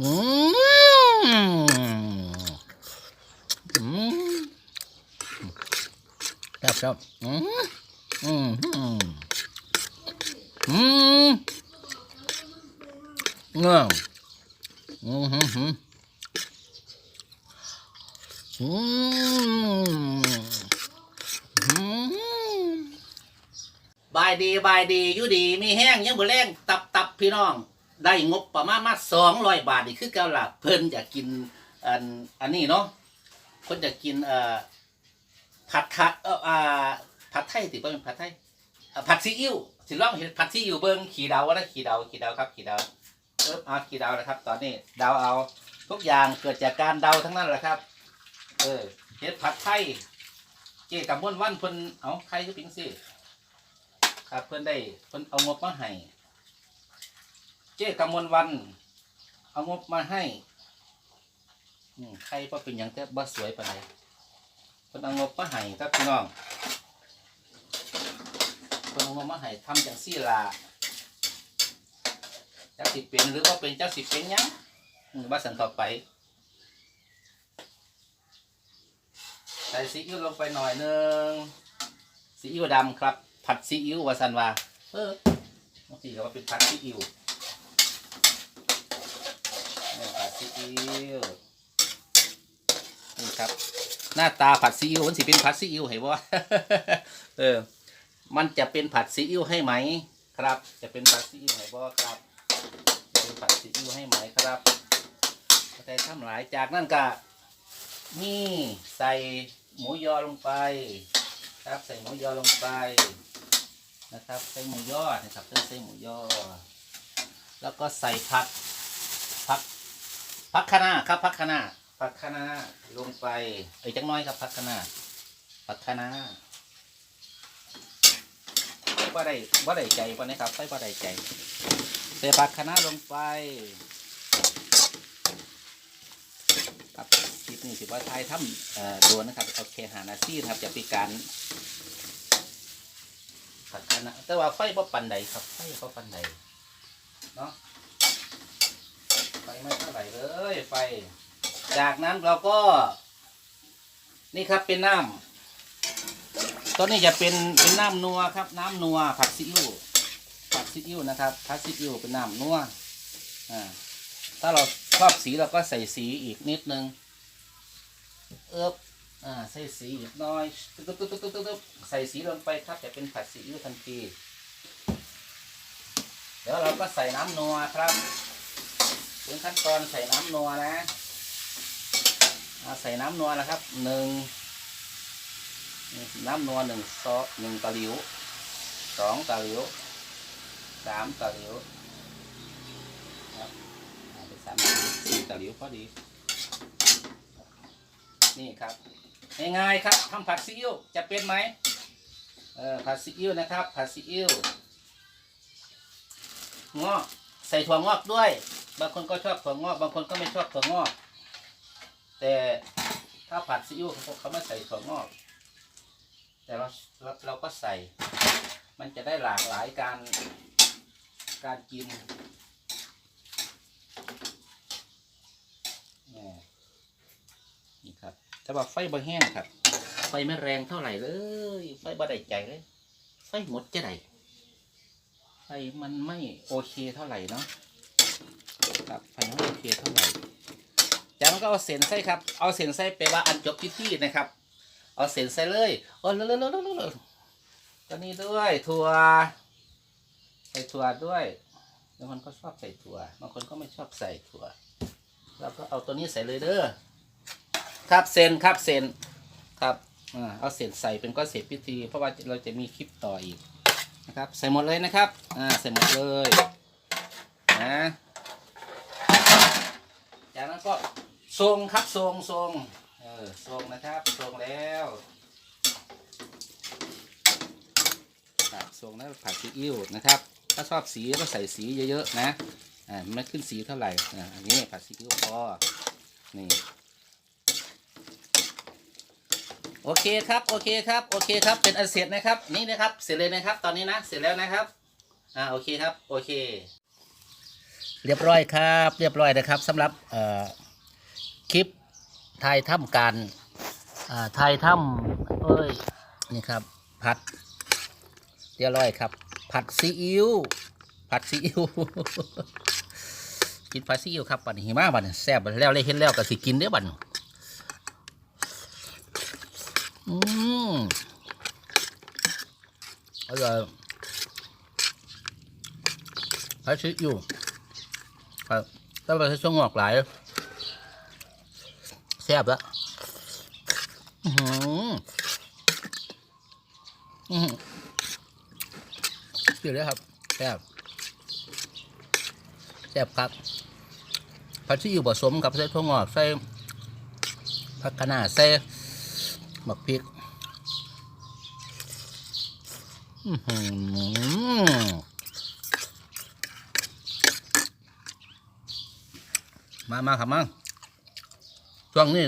อืมอืมครับครับอืมอืมอืมอืมเงาอืมอืมอืมอืมอืมบายดีบายดีอยู่ดี มีแห้งยังบ่แรงตับตับพี่น้อง ได้งบประมาณมาสองร้อยบาทนี่คือเก่าล่ะเพิ่นอยากกินอันอันนี้เนาะเพิ่นอยากกินเอ่อผัดทยเอ่ออ่าผัดไทยติบ่เป็นผัดไทยผัดซีอิ๊วสิลองเห็นผัดซีอิ๊วเบิ่งขี่ดาวว่าได้ขี่ดาวขี่ดาวครับขี่ดาวเอิบเอาขี่ดาวนะครับ ตอนนี้เดาวเอาทุกอย่างเกิดจากการเดาทั้งนั้นแหละครับ เออเฮ็ดผัดไทยเจ๊กับม่วนวันเพิ่นเอาใครคือปิงสิครับเพื่นได้เพื่นเอางบมาให้ เจ๊กำมลวันเอางบมาให้ใครก็เป็นอย่างแต่บ่สวยปานใดเพื่อนเอางบมาให้ครับพี่น้องเพื่อนเอางบมาให้ทำอย่างซี่ล่ะจักสิเป็นหรือว่าเป็นจักสิเป็นยังอืมว่าสันต่อไปใส่ซีอิ๊วลงไปหน่อยหนึงซีอิ๊วดำครับ ผัดซีอิ๊ววาซันวาเออบางทีก็ว่าเป็นผัดซีอิ๊วนี่ผัด ซีอิ๊วนี่ครับ หน้าตาผัดซีอิ๊วมันสิเป็นผัดซีอิ๊วเห็นบ่เออ มันจะเป็นผัดซีอิ๊วให้ไหมครับ จะเป็นผัดซีอิ๊วให้บ่ครับจะเป็นผัดซีอิ๊วให้ไหมครับใส่ทำหลายจากนั้นก็นี่ใส่หมูยอลงไป ครับใส่หมูยอลงไปนะครับ ใส่หมูยอนะครับต้อใส่หมูยอ แล้วก็ใส่ผักผัก ผักคะน้าครับผักคะน้าผักคะน้าลงไปเอ้ยจังน้อยครับผักคะน้าผักคะน้าว่าได้ว่าได้ใจปะนะครับใส่ว่าได้ใจใส่ผักคะน้าลงไปครับคลิปนี้สิว่าไทยทำเอ่อโดนนะครับโอเคหานาซี่นะครับจะเป็นการผัดคะน้าแต่ว่าไฟบ่ปันใดครับไฟบ่ปันใดเนาะไฟไม่เท่าไหร่เลย ไฟจากนั้นเราก็ นี่ครับเป็นน้ำตัวนี้จะเป็นเป็นน้ำนัวครับ น้ำนัวผัดซีอิ๊วผัดซีอิ๊วนะครับผัดซีอิ๊วเป็นน้ำนัวอ่าถ้าเราชอบสีเราก็ใส่สีอีกนิดนึงเอิบอ่าใส่สีอีกหน้อยตึ๊บตึ๊บตึ๊บตึ๊บตึ๊บใส่สีลงไปครับจะเป็นผัดซีอิ๊วทันทีเดี๋ยวเราก็ใส่น้ำนัวครับ ถึงขั้นตอนใส่น้ำนัวนะใส่น้ำนัวนะครับหนึ่งน้ำนัวหนึ่งซอสหนึ่งตะหลิวสองตะหลิวสามตะหลิวครับเป็นสามตะหลิวสี่ตะหลิวพอดี นี่ครับง่ายๆครับทำผัดซีอิ๊วจะเป็นไหมเออผัดซีอิ๊วนะครับผัดซีอิ๊วงอกใส่ถั่วงอกด้วย บางคนก็ชอบถั่วงอก บางคนก็ไม่ชอบถั่วงอก แต่ถ้าผัดซีอิ๊วเขาไม่ใส่ถั่วงอก แต่เราเราเราก็ใส่ มันจะได้หลากหลายการการกินแหม่นี่ครับแต่ว่าไฟบ่แห้งครับ ไฟไม่แรงเท่าไหร่เลย ไฟบ่ได้ใจเลย ไฟหมดจะไหนไฟมันไม่โอเคเท่าไหร่เนาะ ครับไฟไม่โอเคเท่าไหร่จากนั้นก็เอาเส้นใส่ครับ เอาเส้นใส่ไปว่าอันจบพิธีนะครับ เอาเส้นใส่เลยโอ้เร็วๆๆๆตัวนี้ด้วยถั่วใส่ถั่วด้วยบางคนก็ชอบใส่ถั่วบางคนก็ไม่ชอบใส่ถั่วเราก็เอาตัวนี้ใส่เลยเด้อครับเซนครับเซนครับอเอาเศษใส่เป็นก้อนเศษพิธี เพราะว่าเราจะมีคลิปต่ออีกนะครับ ใส่หมดเลยนะครับอ่าใส่หมดเลยนะ ก็ทรงครับทรงทรงเออทรงนะครับทรงแล้วครับทรงแล้วผัดซีอิ๊วนะครับ ถ้าชอบสีก็ใส่สีเยอะๆนะอ่าไม่ขึ้นสีเท่าไหร่อันนี้ผัดซีอิ๊วพอนี่โอเคครับโอเคครับโอเคครับเป็นอันเสร็จนะครับนี่นะครับเสร็จเลยนะครับ ตอนนี้นะเสร็จแล้วนะครับอ่าโอเคครับโอเค เรียบร้อยครับ เรียบร้อยนะครับสำหรับคลิปไทยถ้ำการอ่าไทยถ้ำเอ้ยนี่ครับผัดเรียบร้อยครับ ผัดซีอิ๊วผัดซีอิ๊วกินผัดซีอิ๊วครับบัดนี้หิมะบัดนี้แซ่บแล้วเลยเห็นแล้วก็สิกินเด้อบัดนี้อืมอร่อยผัดซีอิ๊ว ครับถ้าเราใช้ช่วงงอกหลายแซ่บแล้วอือหืออือหือเปรี้ยวเลยครับแซ่บแซ่บครับผัดซีอิ๊วผสมกับใส่ถั่วงอกใส่ผักคะนาใส่หมักพริก อือหือ มามาครับมาช่วงนี้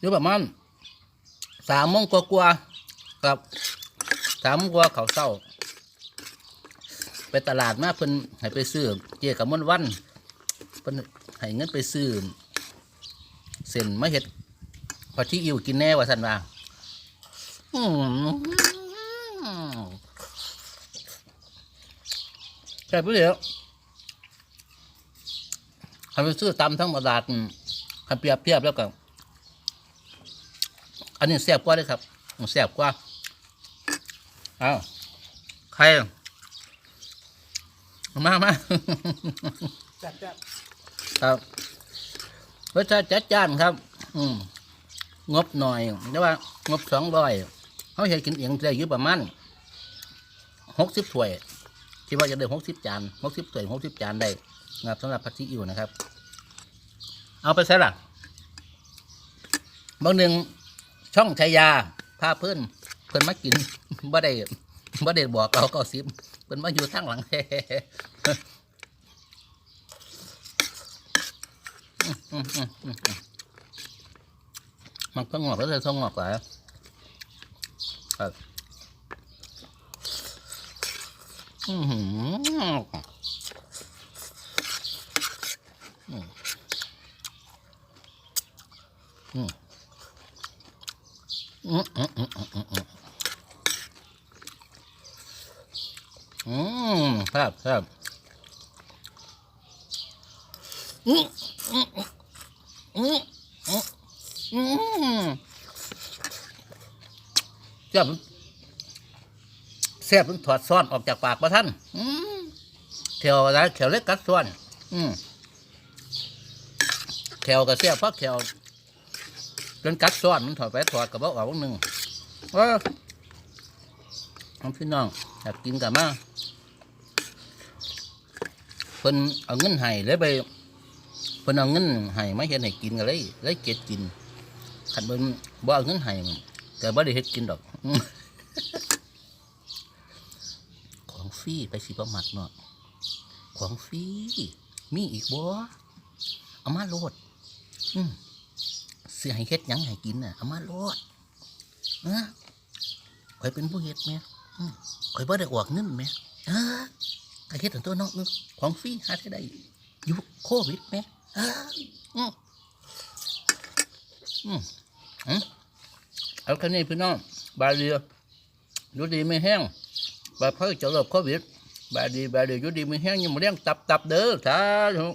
อยู่ประมาณสามโมงกว่าๆครับสามโมงกว่าเขาเศร้า ไปตลาดมาเพิ่นให้ไปซื้อเกี่ยกับมวนวันเพิ่นให้เงินไปซื้อเส้นมาเห็ดพอที่อิวกินแน่ว่าสันว่าอืมใช่ปะเดี๋ยว คันไปซื้อตำทั้งตลาดอืมคันเปรียบเทียบแล้วก็อันนี้แซ่บกว่าเลยครับแซ่บกว่าเอาใครมามาจัดจัดครับรสชาติจัดจ้านครับ อืมงบหน่อยแต่ว่างบสองร้อยเขาใช้กินเองได้อยู่ประมาณหกสิบถ้วยคิดว่าจะได้หกสิบจานหกสิบถ้วยหกสิบจานได้ นะครับสำหรับผัดซีอิ๊วนะครับ เอาไปใส่ละบางหนึ่งช่องชายาพาเพื่อนเพื่อนมากินบ่ได้บ่ได้บอกเราก็ซิบเพื่อนมาอยู่ทางหลังมันก็งอกแล้วเลยต้องงอกหลายครับ อือ อืมครับครับอืมอืมอืมอืมอืมแซ่บแซ่บมันถอดซ้อนออกจากปากประท่านอืมแถวอะไรแถวเล็กกัดซ้อนอืมแถวกับแซ่บเพราะแถวจนกัดซ้อนมันถอดไปถอดกับว่าออกหนึ่งเออ เอาพี่น้องอยากกินกับมาเพิ่นเอาเงินให้เลยไปเพิ่นเอาเงินให้ไม่เห็นให้กินกันเลยเลยเก็ดกินขันเพิ่นบ่เอาเงินให้แต่บ่ได้เฮ็ดกินดอก ของฟรีไปสิประมัดเนาะของฟรีมีอีกบ่เอามาโลด อืมเสียให้เฮ็ดหยังให้กินน่ะเอามาโลดนะข่อยเป็นผู้เฮ็ดแม่อืม ข่อยบ่ได้ออกเงินแม่เออก็เฮ็ดตัวนอกของฟรีหาได้ได้อยู่โควิดแม่เอออืมอืมอืมเอาแค่นี้พี่น้องบาเรียอยู่ดีไม่แห้งบาเพิ่งจะเลิกโควิดบาดีบาเรียอยู่ดีไม่แห้งยังมาเลี้ยงตับตับเด้อสาธุ